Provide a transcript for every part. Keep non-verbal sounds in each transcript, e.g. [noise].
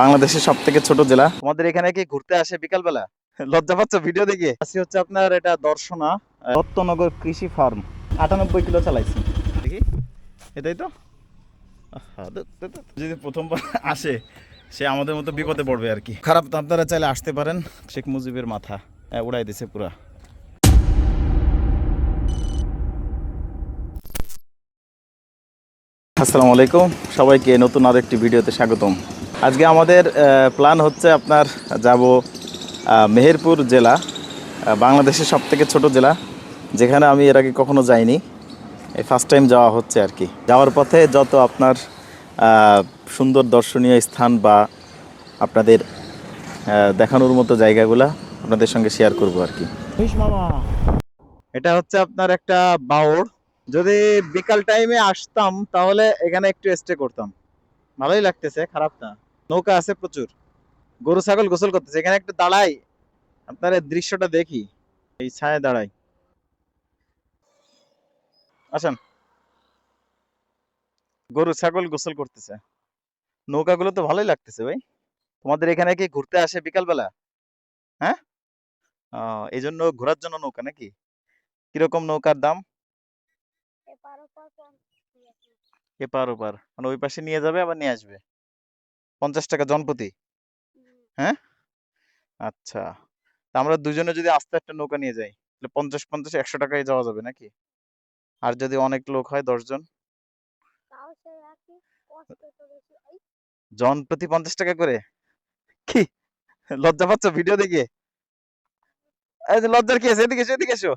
বাংলাদেশের সব থেকে ছোট জেলা। তোমাদের এখানে কি ঘুরতে আসে বিকালবেলা? [laughs] লজ্জা পাচ্ছ? ভিডিও দেখে। আসি হচ্ছে আপনার এটা দর্শনা দত্তনগর কৃষি ফার্ম। আটানব্বই কিলো চালাইছি। দেখি। এটাই তো। যদি প্রথমবার [laughs] আসে সে আমাদের মতো বিপদে পড়বে আর কি। খারাপ তো আপনারা চাইলে আসতে পারেন। শেখ মুজিবের মাথা উড়াই দিছে পুরা। আসসালামু আলাইকুম। সবাইকে নতুন আর একটি ভিডিওতে স্বাগতম। আজকে আমাদের প্ল্যান হচ্ছে আপনার যাব মেহেরপুর জেলা বাংলাদেশের সব থেকে ছোট জেলা যেখানে আমি এর আগে কখনো যাইনি। এই ফার্স্ট টাইম যাওয়া হচ্ছে আর কি। যাওয়ার পথে যত আপনার সুন্দর দর্শনীয় স্থান বা আপনাদের দেখানোর মতো জায়গাগুলা আপনাদের সঙ্গে শেয়ার করব আর কি। এটা হচ্ছে আপনার একটা বাউড় যদি বিকাল টাইমে আসতাম তাহলে এখানে একটু স্টে করতাম। ভালোই লাগতেছে খারাপ না। নৌকা আছে প্রচুর। গরু ছাগল গোসল করতেছে। এখানে একটু দাঁড়াই আপনার দৃশ্যটা দেখি। এই ছায়া দাঁড়াই। আসেন। গরু ছাগল গোসল করতেছে। নৌকাগুলো তো ভালোই লাগতেছে ভাই। তোমাদের এখানে কি ঘুরতে আসে বিকালবেলা? হ্যাঁ? এই জন্য ঘোরার জন্য নৌকা নাকি? কীরকম নৌকার দাম। এপার ওপার। মানে ওই পাশে নিয়ে যাবে আবার নিয়ে আসবে? পঞ্চাশ টাকা জনপ্রতি। হ্যাঁ? আচ্ছা। তা আমরা দুজনে যদি আস্তে একটা নৌকা নিয়ে যাই তাহলে পঞ্চাশ পঞ্চাশ একশো টাকায় যাওয়া যাবে নাকি? আর যদি অনেক লোক হয় দশজন জন? প্রতি পঞ্চাশ টাকা করে? কি? লজ্জা পাচ্ছ ভিডিও দেখে? এই যে লজ্জার কি আছে? এদিকে এসো এদিকে এসো।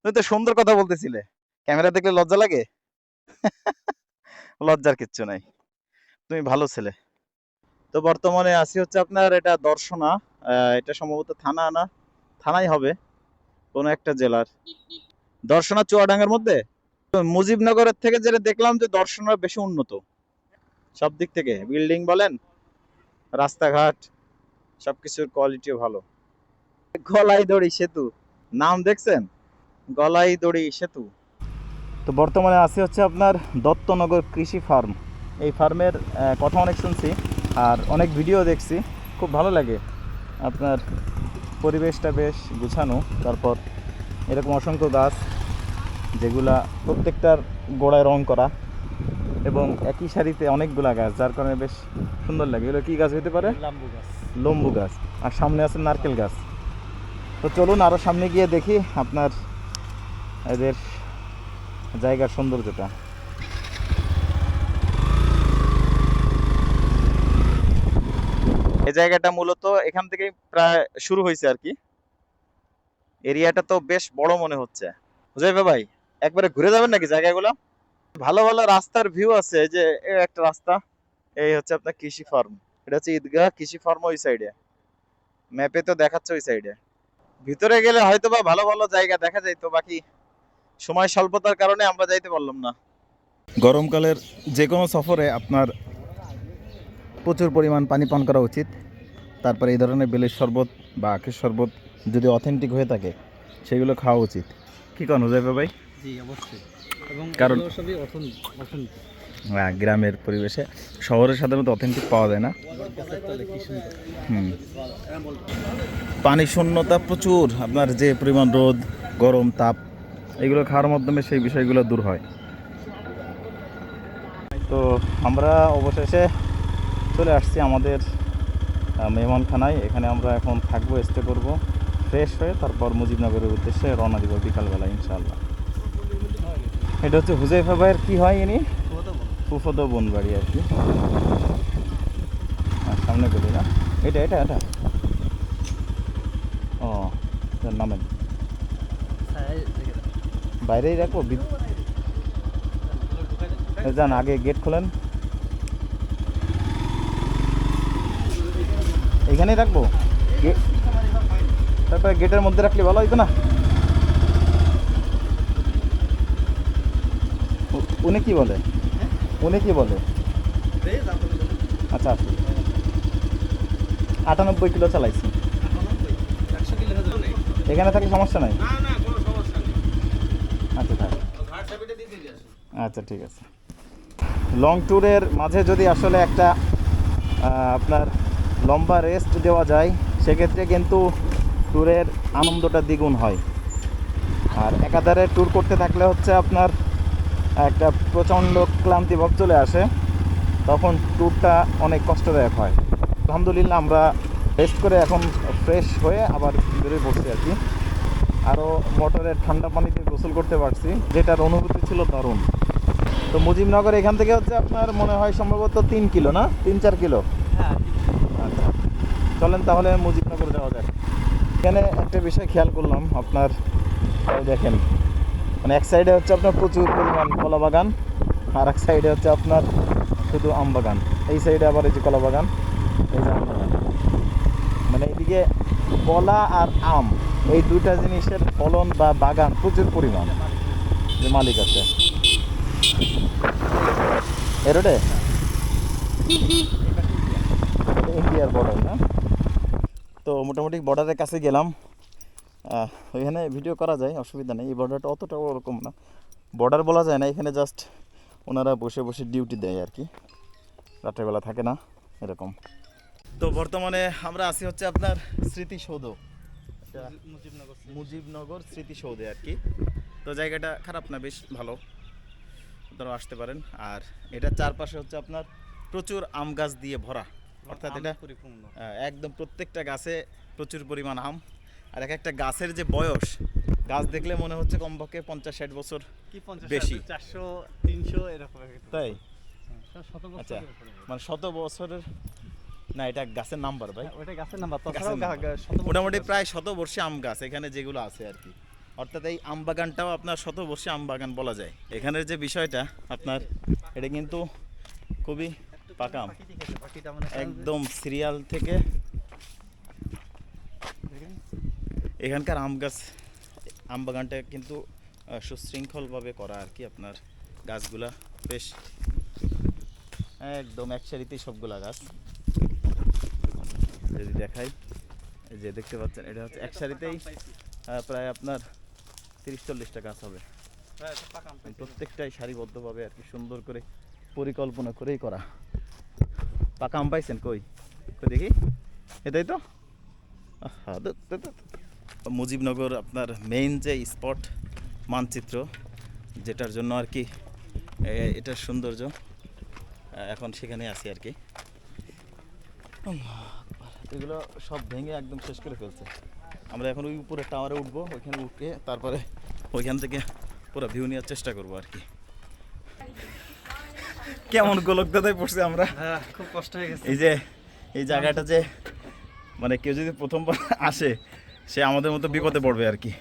তুমি তো সুন্দর কথা বলতেছিলে। ক্যামেরা দেখলে লজ্জা লাগে? [laughs] লজ্জার কিচ্ছু নাই। তুমি ভালো ছেলে। তো বর্তমানে আসি হচ্ছে আপনার এটা দর্শনা এটা সম্ভবত থানা না, থানাই হবে, কোনো একটা জেলার। দর্শনা চুয়াডাঙ্গার মধ্যে? মুজিবনগরের থেকে যেটা দেখলাম যে দর্শনা বেশি উন্নত। সব দিক থেকে, বিল্ডিং বলেন, রাস্তাঘাট, সবকিছুর কোয়ালিটিও ভালো। গলাই দড়ি সেতু, নাম দেখছেন? গলাই দড়ি সেতু। তো বর্তমানে আছে হচ্ছে আপনার দত্তনগর কৃষি ফার্ম। এই ফার্মের কথা অনেক শুনছি। আর অনেক ভিডিও দেখছি খুব ভালো লাগে। আপনার পরিবেশটা বেশ গুছানো তারপর এরকম অসংখ্য গাছ যেগুলা প্রত্যেকটার গোড়ায় রং করা এবং একই সারিতে অনেকগুলা গাছ যার কারণে বেশ সুন্দর লাগে। এগুলো কি গাছ হতে পারে? লাম্বু গাছ। লম্বু গাছ। আর সামনে আছে নারকেল গাছ। তো চলুন আরও সামনে গিয়ে দেখি আপনার এদের জায়গার সৌন্দর্যটা। এই জায়গাটা মূলত এখান থেকেই প্রায় শুরু হয়েছে আর কি। এরিয়াটা তো বেশ বড় মনে হচ্ছে। বুঝাইবে ভাই, একবারে ঘুরে যাবেন নাকি জায়গাগুলো? ভালো ভালো রাস্তার ভিউ আছে যে একটা রাস্তা, এই হচ্ছে আপনার কৃষি ফার্ম এটা হচ্ছে ঈদগাহ কৃষি ফার্ম ওই সাইডে ম্যাপে তো দেখাচ্ছে ওই সাইডে ভিতরে গেলে হয়তো বা ভালো ভালো জায়গা দেখা যায় তো, বাকি সময় স্বল্পতার কারণে আমরা যাইতে পারলাম না। গরমকালের যে কোনো সফরে আপনার প্রচুর পরিমাণ পানি পান করা উচিত। তারপরে এই ধরনের বেলের শরবত বা আখের শরবত যদি অথেন্টিক হয়ে থাকে সেগুলো খাওয়া উচিত। কি কন হুজাইফা ভাই? জি অবশ্যই। এবং কারণ- সবই হ্যাঁ, গ্রামের পরিবেশে শহরে সাধারণত অথেন্টিক পাওয়া যায় না। হুম। পানি শূন্যতা প্রচুর আপনার যে পরিমাণ রোদ গরম তাপ এগুলো খাওয়ার মাধ্যমে সেই বিষয়গুলো দূর হয়। তো আমরা অবশেষে চলে আসছি আমাদের মেহমানখানায়। এখানে আমরা এখন থাকব স্টে করব ফ্রেশ হয়ে তারপর মুজিবনগরের উদ্দেশ্যে রওনা দিব বিকালবেলা, ইনশাআল্লাহ। এটা হচ্ছে হুজাইফা ভাইয়ের কী হয় ইনি? ফুফদ বোন বাড়ি আর কি। সামনে গলি না। এটা এটা এটা। ও নামেন বাইরেই রাখব? যান, আগে গেট খোলেন। এখানেই রাখব তারপরে গেটের মধ্যে রাখলে ভালো হইতো না? উনি কি বলে? উনি কি বলে? আচ্ছা আসুন আটানব্বই কিলো চালাইছি। এখানে থাকলে সমস্যা নাই? আচ্ছা আচ্ছা ঠিক আছে। লং ট্যুরের মাঝে যদি আসলে একটা আপনার লম্বা রেস্ট দেওয়া যায়, সেক্ষেত্রে কিন্তু ট্যুরের আনন্দটা দ্বিগুণ হয়। আর একাধারে ট্যুর করতে থাকলে হচ্ছে আপনার একটা প্রচণ্ড ক্লান্তি ক্লান্তিভাব চলে আসে, তখন ট্যুরটা অনেক কষ্টদায়ক হয়। আলহামদুলিল্লাহ আমরা রেস্ট করে এখন ফ্রেশ হয়ে আবার বেরোয় পড়ছি আর কি। আরও মোটরের ঠান্ডা পানিতে গোসল করতে পারছি, যেটার অনুভূতি ছিল দারুণ। তো মুজিবনগর এখান থেকে হচ্ছে আপনার মনে হয় সম্ভবত তিন কিলো না? তিন চার কিলো? হ্যাঁ চলেন তাহলে মুজিবনগর যাওয়া যাক। এখানে একটা বিষয় খেয়াল করলাম, আপনার দেখেন মানে এক সাইডে হচ্ছে আপনার প্রচুর পরিমাণ কলা বাগান, আর এক সাইডে হচ্ছে আপনার শুধু আম বাগান। এই সাইডে আবার এই যে কলা বাগান, এই যে আম বাগান। মানে এইদিকে কলা আর আম, এই দুইটা জিনিসের ফলন বা বাগান প্রচুর পরিমাণ। যে মালিক আছে। এরোডে? ইন্ডিয়ার বর্ডার না? তো মোটামুটি বর্ডারের কাছে গেলাম। ওইখানে ভিডিও করা যায়, অসুবিধা নেই। এই বর্ডারটা অতটাও ওরকম না। বর্ডার বলা যায় না, এখানে জাস্ট ওনারা বসে বসে ডিউটি দেয় আর কি। রাত্রেবেলা থাকে না, এরকম। তো বর্তমানে আমরা আছি হচ্ছে আপনার স্মৃতিসৌধ। মুজিবনগর মুজিবনগর স্মৃতিসৌধে আর কি। তো জায়গাটা খারাপ না, বেশ ভালো। আপনারাও আসতে পারেন। আর এটার চারপাশে হচ্ছে আপনার প্রচুর আম গাছ দিয়ে ভরা। অর্থাৎ এটা একদম প্রত্যেকটা গাছে প্রচুর পরিমাণ আম। আর এক একটা গাছের যে বয়স গাছ দেখলে মনে হচ্ছে কমপক্ষে পঞ্চাশ ষাট বছর কি বেশি। চারশো তিনশো এরকম তাই? হ্যাঁ, আচ্ছা। মানে শত বছরের না এটা গাছের নাম্বার ভাই। ওইটা গাছের নাম্বার মোটামুটি প্রায় শত বর্ষে আম গাছ এখানে যেগুলো আছে আর কি। অর্থাৎ এই আম বাগানটাও আপনার শত বর্ষে আম বাগান বলা যায়। এখানের যে বিষয়টা আপনার এটা কিন্তু খুবই পাকা আম পাখি দেখেছে, পাখিটা করেন যে- একদম সিরিয়াল থেকে। এখানকার আম গাছ আম বাগানটা কিন্তু সুশৃঙ্খলভাবে করা আর কি আপনার গাছগুলা। বেশ একদম এক সারিতেই সবগুলা গাছ। যদি দেখাই যে দেখতে পাচ্ছেন এটা হচ্ছে এক সারিতেই প্রায় আপনার তিরিশ চল্লিশটা গাছ হবে। হ্যাঁ। প্রত্যেকটাই সারিবদ্ধভাবে আর কি সুন্দর করে পরিকল্পনা করেই করা। পাকা আম পাইছেন কই? কই দেখি। এটাই তো। মুজিবনগর আপনার মেইন যে স্পট মানচিত্র, যেটার জন্য আর কি এটার সৌন্দর্য এখন সেখানে আছি আর কি। এগুলো সব ভেঙে একদম শেষ করে ফেলছে। আমরা এখন ওই উপরে টাওয়ারে উঠবো, ওইখানে উঠে তারপরে ওইখান থেকে পুরো ভিউ নেওয়ার চেষ্টা করব আর কি। কেমন গোলক দাদায় পড়ছে আমরা। হ্যাঁ, খুব কষ্ট হয়ে গেছে। এই যে এই জায়গাটা যে মানে কেউ যদি প্রথমবার আসে সে আমাদের মতো বিপদে পড়বে আর কি।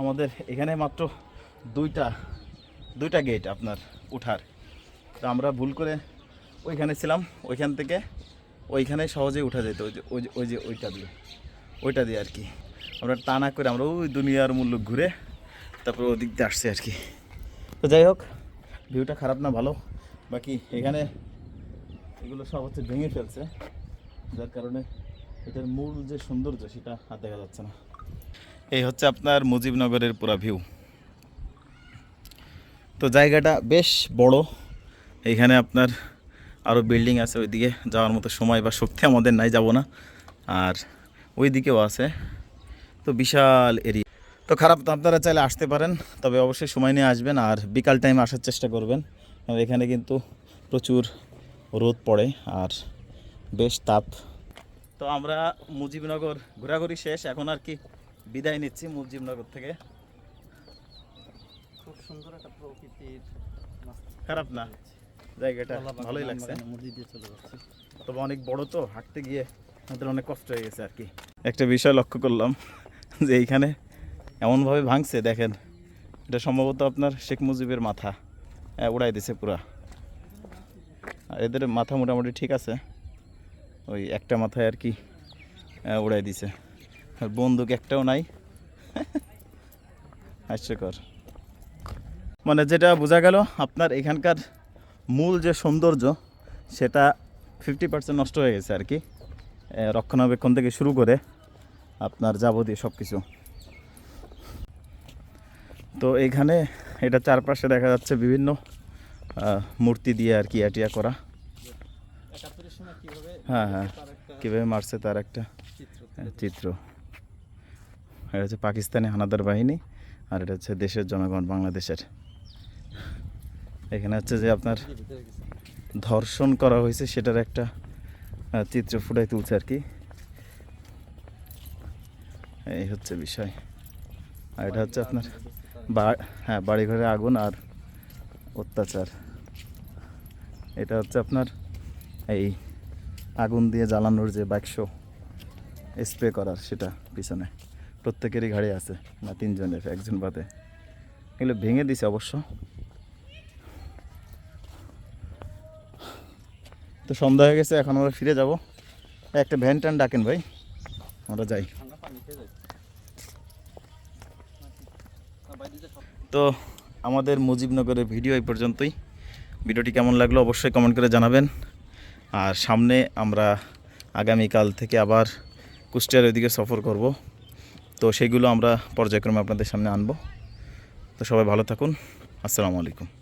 আমাদের এখানে মাত্র দুইটা দুইটা গেট আপনার উঠার। তো আমরা ভুল করে ওইখানে ছিলাম ওইখান থেকে ওইখানে সহজেই উঠা যেত ওই যে ওই যে ওই যে ওইটা দিয়ে। ওইটা দিয়ে আর কি। আমরা টানা করে আমরা ওই দুনিয়ার মূল্য ঘুরে তারপর ওদিক দিয়ে আসছি আর কি। তো যাই হোক ভিউটা খারাপ না, ভালো। বাকি এখানে এগুলো সব হচ্ছে ভেঙে ফেলছে। যার কারণে এটার মূল যে সৌন্দর্য, সেটা আর দেখা যাচ্ছে না। এই হচ্ছে আপনার মুজিবনগরের পুরা ভিউ তো জায়গাটা বেশ বড়। এখানে আপনার আরও বিল্ডিং আছে, ওইদিকে যাওয়ার মতো সময় বা শক্তি আমাদের নাই, যাব না। আর ওই দিকেও আছে। তো বিশাল এরিয়া তো খারাপ তো আপনারা চাইলে আসতে পারেন তবে অবশ্যই সময় নিয়ে আসবেন আর বিকাল টাইম আসার চেষ্টা করবেন। কারণ এখানে কিন্তু প্রচুর রোদ পড়ে আর বেশ তাপ। তো আমরা মুজিবনগর ঘোরাঘুরি শেষ এখন আর কি বিদায় নিচ্ছি মুজিবনগর থেকে। খুব সুন্দর একটা প্রকৃতির খারাপ না জায়গাটা ভালোই লাগছে। তবে অনেক বড় তো হাঁটতে গিয়ে আমাদের অনেক কষ্ট হয়ে গেছে আর কি। একটা বিষয় লক্ষ্য করলাম যে এইখানে এমনভাবে ভাঙছে, দেখেন। এটা সম্ভবত আপনার শেখ মুজিবের মাথা। উড়াই দিছে পুরা। এদের মাথা মোটামুটি ঠিক আছে। ওই একটা মাথায় আর কি উড়াই দিছে। আর বন্দুক একটাও নাই। [laughs] হাস্যকর। মানে যেটা বোঝা গেল, আপনার এখানকার মূল যে সৌন্দর্য, সেটা ফিফটি পার্সেন্ট নষ্ট হয়ে গেছে আর কি। রক্ষণাবেক্ষণ থেকে শুরু করে আপনার যাবতীয় সব কিছু তো এখানে এটা চারপাশে দেখা যাচ্ছে বিভিন্ন মূর্তি দিয়ে আর কি আটিয়া করা। হ্যাঁ হ্যাঁ কীভাবে মারছে তার একটা চিত্র। এটা হচ্ছে পাকিস্তানি হানাদার বাহিনী আর এটা হচ্ছে দেশের জনগণ, বাংলাদেশের। এখানে হচ্ছে যে আপনার ধর্ষণ করা হয়েছে সেটার একটা চিত্র ফুটাই তুলছে আর কি। এই হচ্ছে বিষয়। আর এটা হচ্ছে আপনার হ্যাঁ বাড়িঘরে আগুন আর অত্যাচার। এটা হচ্ছে আপনার এই আগুন দিয়ে জ্বালানোর যে বাক্স, স্প্রে করার সেটা পিছনে। প্রত্যেকেরই ঘাড়ে আছে, না তিনজনের, একজন বাদে। এগুলো ভেঙে দিছে অবশ্য। তো সন্ধ্যা হয়ে গেছে, এখন আমরা ফিরে যাব। একটা ভ্যান ট্যান ডাকেন ভাই, আমরা যাই ঠান্ডা পানি খেয়ে যায় না বাইরে যে সব তো আমাদের মুজিবনগরের ভিডিও এই পর্যন্তই। ভিডিওটি কেমন লাগল অবশ্যই কমেন্ট করে জানাবেন। আর সামনে আমরা আগামীকাল থেকে আবার কুষ্টিয়ার ওইদিকে সফর করব। তো সেগুলো আমরা পর্যায়ক্রমে আপনাদের সামনে আনব। তো সবাই ভালো থাকুন। আসসালামু আলাইকুম।